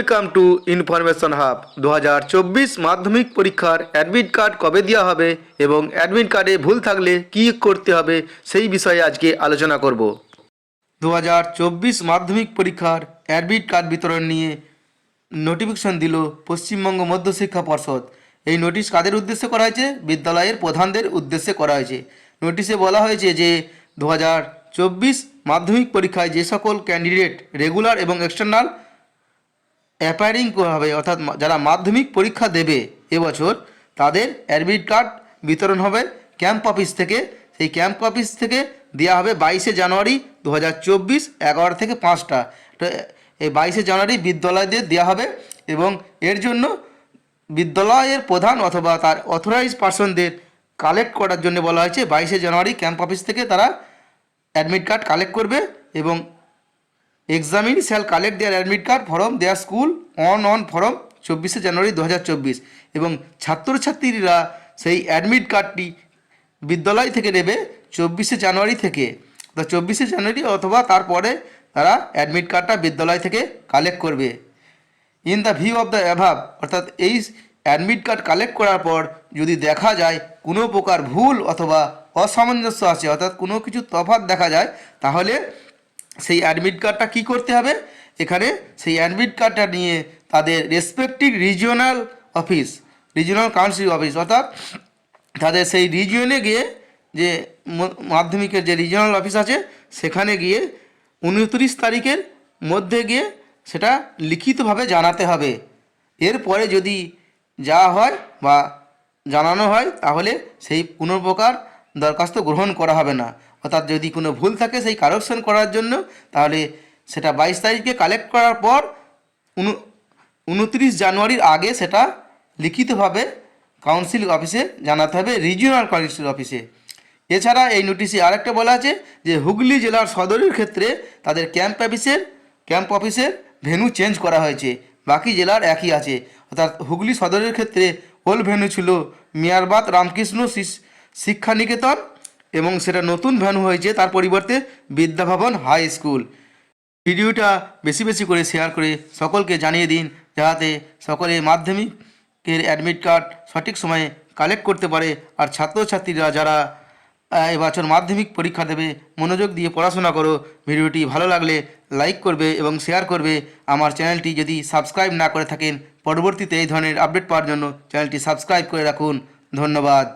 Welcome to information hub দু হাজার চব্বিশ মাধ্যমিক পরীক্ষার অ্যাডমিট কার্ড কবে দেওয়া হবে এবং অ্যাডমিট কার্ডে ভুল থাকলে কী করতে হবে সেই বিষয়ে আজকে আলোচনা করব। দু হাজার চব্বিশ মাধ্যমিক পরীক্ষার অ্যাডমিট কার্ড বিতরণ নিয়ে নোটিফিকেশন দিল পশ্চিমবঙ্গ মধ্যশিক্ষা পর্ষদ। এই নোটিশ কাদের উদ্দেশ্যে করা হয়েছে? বিদ্যালয়ের প্রধানদের উদ্দেশ্যে করা হয়েছে। নোটিশে বলা হয়েছে যে দু হাজার চব্বিশ মাধ্যমিক পরীক্ষায় যে সকল ক্যান্ডিডেট রেগুলার এবং এক্সটার্নাল অ্যাপায়ারিং হবে, অর্থাৎ যারা মাধ্যমিক পরীক্ষা দেবে এবছর, তাদের অ্যাডমিট কার্ড বিতরণ হবে ক্যাম্প অফিস থেকে। সেই ক্যাম্প অফিস থেকে দেওয়া হবে বাইশে জানুয়ারি দু হাজার চব্বিশ এগারো থেকে পাঁচটা। এই বাইশে জানুয়ারি বিদ্যালয়দের দেওয়া হবে এবং এর জন্য বিদ্যালয়ের প্রধান অথবা তার অথরাইজ পার্সনদের কালেক্ট করার জন্য বলা হয়েছে। বাইশে জানুয়ারি ক্যাম্প অফিস থেকে তারা অ্যাডমিট কার্ড কালেক্ট করবে এবং examinee shall collect their admit card from their school on on from চব্বিশে জানুয়ারি দু হাজার চব্বিশ। এবং ছাত্রছাত্রীরা সেই অ্যাডমিট কার্ডটি বিদ্যালয় থেকে নেবে চব্বিশে জানুয়ারি থেকে। তো চব্বিশে জানুয়ারি অথবা তারপরে তারা অ্যাডমিট কার্ডটা বিদ্যালয় থেকে কালেক্ট করবে। In the view of the above অর্থাৎ এই অ্যাডমিট কার্ড কালেক্ট করার পর যদি দেখা যায় কোনো প্রকার ভুল অথবা অসামঞ্জস্য আছে, অর্থাৎ কোনো কিছু তফাৎ দেখা যায়, তাহলে সেই অ্যাডমিট কার্ডটা কি করতে হবে? এখানে সেই অ্যাডমিট কার্ডটা নিয়ে তাদের respective regional office regional council office অর্থাৎ তাদের সেই রিজিয়নে গিয়ে যে মাধ্যমিকের যে রিজিওনাল অফিস আছে, সেখানে গিয়ে উনত্রিশ তারিখের মধ্যে গিয়ে সেটা লিখিতভাবে জানাতে হবে। এরপরে যদি যা হয় বা জানানো হয়, তাহলে সেই কোনো প্রকার দরখাস্ত গ্রহণ করা হবে না। অর্থাৎ যদি কোনো ভুল থাকে সেই কারেকশন করার জন্য, তাহলে সেটা বাইশ তারিখে কালেক্ট করার পর উন উনত্রিশ জানুয়ারির আগে সেটা লিখিতভাবে কাউন্সিল অফিসে জানাতে হবে রিজিওনাল কাউন্সিল অফিসে এছাড়া এই নোটিশে আরেকটা বলা আছে যে, হুগলি জেলার সদরের ক্ষেত্রে তাদের ক্যাম্প অফিসের ক্যাম্প অফিসের ভেন্যু চেঞ্জ করা হয়েছে। বাকি জেলার একই আছে। অর্থাৎ হুগলি সদরের ক্ষেত্রে ওল্ড ভেন্যু ছিল, মিয়ারবাদ, রামকৃষ্ণ শিশ- শিক্ষানিকেতন এবং সেটা নতুন ভ্যানু হয়েছে, তার পরিবর্তে বিদ্যাভবন হাই স্কুল। ভিডিওটা বেশি বেশি করে শেয়ার করে সকলকে জানিয়ে দিন, যাতে সকলে মাধ্যমিকের অ্যাডমিট কার্ড সঠিক সময়ে কালেক্ট করতে পারে আর ছাত্রছাত্রীরা যারা এবছর মাধ্যমিক পরীক্ষা দেবে, মনোযোগ দিয়ে পড়াশোনা করো। ভিডিওটি ভালো লাগলে লাইক করবে এবং শেয়ার করবে। আমার চ্যানেলটি যদি সাবস্ক্রাইব না করে থাকেন, পরবর্তীতে এই ধরনের আপডেট পাওয়ার জন্য চ্যানেলটি সাবস্ক্রাইব করে রাখুন। ধন্যবাদ।